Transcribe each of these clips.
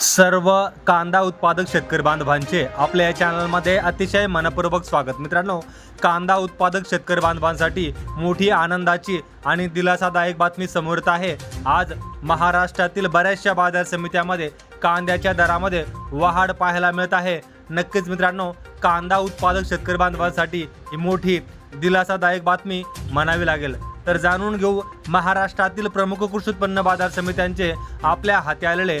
सर्व कांदा उत्पादक शेतकरी बांधवांचे आपल्या या चॅनलमध्ये अतिशय मनपूर्वक स्वागत. मित्रांनो कांदा उत्पादक शेतकरी बांधवांसाठी मोठी आनंदाची आणि दिलासादायक बातमी समोर येत आहे. आज महाराष्ट्रातील बऱ्याचशा बाजार समित्यामध्ये कांद्याच्या दरामध्ये वाढ पाहायला मिळत आहे. नक्कीच मित्रांनो कांदा उत्पादक शेतकरी बांधवांसाठी ही मोठी दिलासादायक बातमी म्हणावी लागेल. तर जाणून घेऊ महाराष्ट्रातील प्रमुख कृषी उत्पन्न बाजार समित्यांचे आपल्या हाती आलेले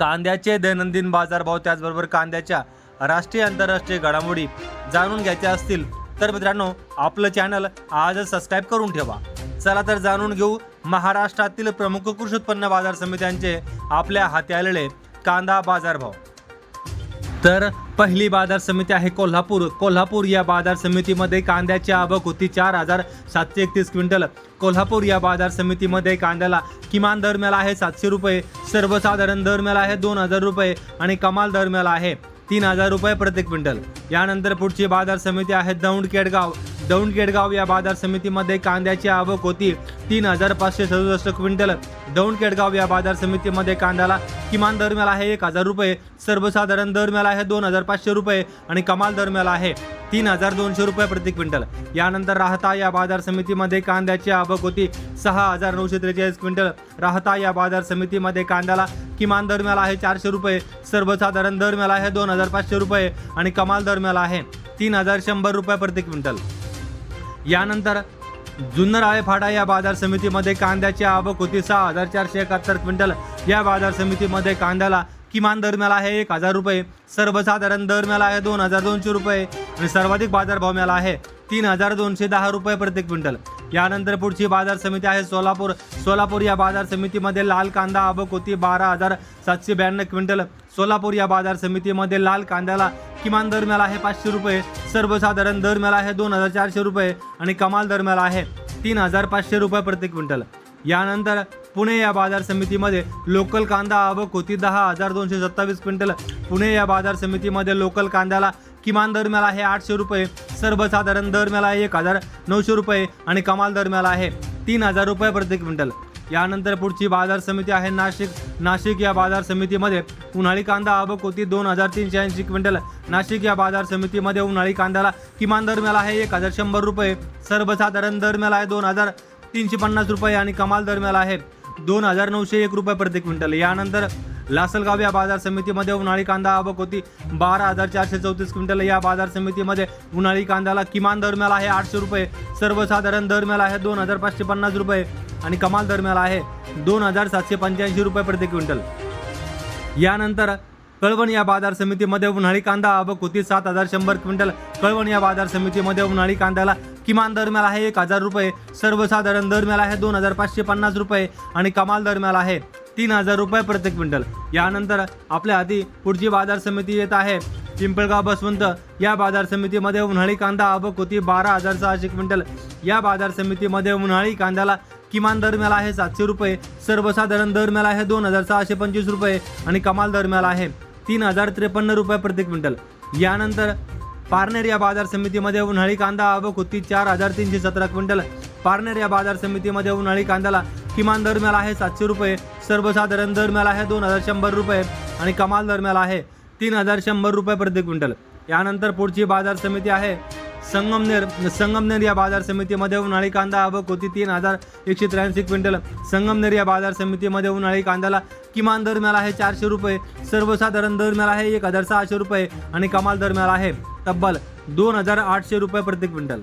कांद्याचे दैनंदिन बाजारभाव त्याचबरोबर कांद्याच्या राष्ट्रीय आंतरराष्ट्रीय घडामोडी जाणून घ्यायच्या असतील तर मित्रांनो आपलं चॅनल आजच सबस्क्राईब करून ठेवा. चला तर जाणून घेऊ महाराष्ट्रातील प्रमुख कृषी उत्पन्न बाजार समित्यांचे आपल्या हाती आलेले कांदा बाजारभाव. तर पहिली बाजार समिती आहे कोल्हापूर. कोल्हापूर या बाजार समितीमध्ये कांद्याची आवक होती चार हजार सातशे एकतीस क्विंटल. कोल्हापूर या बाजार समितीमध्ये कांद्याला किमान दर मिळाला आहे सातशे रुपये सर्वसाधारण दर मिळाला आहे दोन हजार रुपये आणि कमाल दर मिळाला आहे तीन हजार रुपये प्रति क्विंटल. यानंतर पुढची बाजार समिती आहे दौंड केडगाव दौंड केडगाव या बाजार समितीमध्ये कांद्याची आवक होती तीन हजार पाचशे सदुसष्ट क्विंटल दौंड केडगाव या बाजार समितीमध्ये कांद्याला किमान दर मिळाला आहे एक हजार रुपये सर्वसाधारण दर मिळाला आहे दोन हजार पाचशे रुपये आणि कमाल दर मिळाला आहे तीन हजार दोनशे रुपये प्रति क्विंटल. यानंतर राहता या बाजार समितीमध्ये कांद्याची आवक होती सहा हजार नऊशे त्रेचाळीस क्विंटल. राहता या बाजार समितीमध्ये कांद्याला किमान दर मिळाला आहे चारशे रुपये सर्वसाधारण दर मिळाला आहे दोन हजार पाचशे रुपये आणि कमाल दर मिळाला आहे तीन हजार शंभर रुपये प्रति क्विंटल. यानंतर जुन्नर आहे फाटा या बाजार समितीमध्ये कांद्याची आवक होती. सहा हजार चारशे एकाहत्तर क्विंटल या बाजार समितीमध्ये कांद्याला किमान दर मिळाला आहे एक हजार रुपये. सर्वसाधारण दर मिळाला आहे दोन हजार दोनशे रुपये. आणि सर्वाधिक बाजारभाव मिळाला आहे तीन हजार दोनशे दहा रुपये प्रति क्विंटल. यानंतर पुढची बाजार समिती आहे सोलापूर. सोलापूर या बाजार समितीमध्ये लाल कांदा आवक होती बारा हजार सातशे ब्याण्णव क्विंटल. सोलापूर या बाजार समितीमध्ये लाल कांद्याला किमान दर मिळाला आहे पाचशे रुपये सर्वसाधारण दर मिळाला आहे दोन हजार चारशे रुपये आणि कमाल दर मिळाला आहे तीन हजार पाचशे रुपये प्रति क्विंटल. यानंतर पुणे या बाजार समितीमध्ये लोकल कांदा आवक होती दहा हजार दोनशे सत्तावीस क्विंटल. पुणे या बाजार समितीमध्ये लोकल कांद्याला किमान दर आहे आठशे रुपये. सर्वसाधारण दर आहे एक हजार नऊशे रुपये आणि कमाल दर आहे तीन हजार रुपये प्रति क्विंटल. यानंतर पुढची बाजार समिती आहे नाशिक. नाशिक या बाजार समितीमध्ये उन्हाळी कांदा आवक होती दोन हजार तीनशे ऐंशी क्विंटल. नाशिक या बाजार समितीमध्ये उन्हाळी कांद्याला किमान दर आहे एक हजार शंभर रुपये. सर्वसाधारण दर आहे दोन हजार तीनशे पन्नास रुपये आणि कमाल दर आहे दोन हजार नऊशे एक रुपये प्रति क्विंटल. यानंतर लासलगाव या बाजार समितीमध्ये उन्हाळी कांदा आवक होती. बारा हजार चारशे चौतीस क्विंटल या बाजार समितीमध्ये उन्हाळी कांद्याला किमान दर मिळाला आहे आठशे रुपये. सर्वसाधारण दर मिळाला आहे दोन हजार पाचशे पन्नास रुपये आणि कमाल दर मिळाला आहे दोन हजार सातशे पंच्याऐंशी रुपये प्रति क्विंटल. यानंतर कळवण या बाजार समितीमध्ये उन्हाळी कांदा आवक होती सात हजार शंभर क्विंटल. कळवण या बाजार समितीमध्ये उन्हाळी कांद्याला किमान दर मिळाला आहे एक हजार रुपये. सर्वसाधारण दर मिळाला आहे दोन हजार पाचशे पन्नास रुपये आणि कमाल दर मिळाला आहे तीन हजार रुपये प्रति क्विंटल. यानंतर आपल्या हाती पुढची बाजार समिती येत आहे. पिंपळगाव बसवंत या बाजार समितीमध्ये उन्हाळी कांदा आवक होती बारा हजार सहाशे क्विंटल. या बाजार समितीमध्ये उन्हाळी कांद्याला किमान दर मिळाला आहे सातशे रुपये सर्वसाधारण दर मिळाला आहे दोन हजार सहाशे पंचवीस रुपये आणि कमाल दर मिळाला आहे तीन हजार त्रेपन्न रुपये प्रति क्विंटल. यानंतर पारनेर या बाजार समितीमध्ये उन्हाळी कांदा आवक होती चार हजार तीनशे सतरा क्विंटल. पारनेर या बाजार समितीमध्ये उन्हाळी कांद्याला किमान दर मिळाला आहे सातशे रुपये सर्वसाधारण दर मिळाला आहे दोन हजार शंभर रुपये आणि कमाल दर मिळाला आहे तीन हजार शंभर रुपये प्रति क्विंटल. यानंतर पुढची बाजार समिती आहे संगमनेर. संगमनेर या बाजार समितीमध्ये उन्हाळी कांदा आवक होती तीन हजार एकशे त्र्याऐंशी क्विंटल. संगमनेर या बाजार समितीमध्ये उन्हाळी कांद्याला किमान दर मिळाला आहे चारशे रुपये सर्वसाधारण दर मिळाला आहे एक हजार सहाशे रुपये आणि कमाल दर मिळाला आहे तब्बल दोन हजार आठशे रुपये प्रति क्विंटल.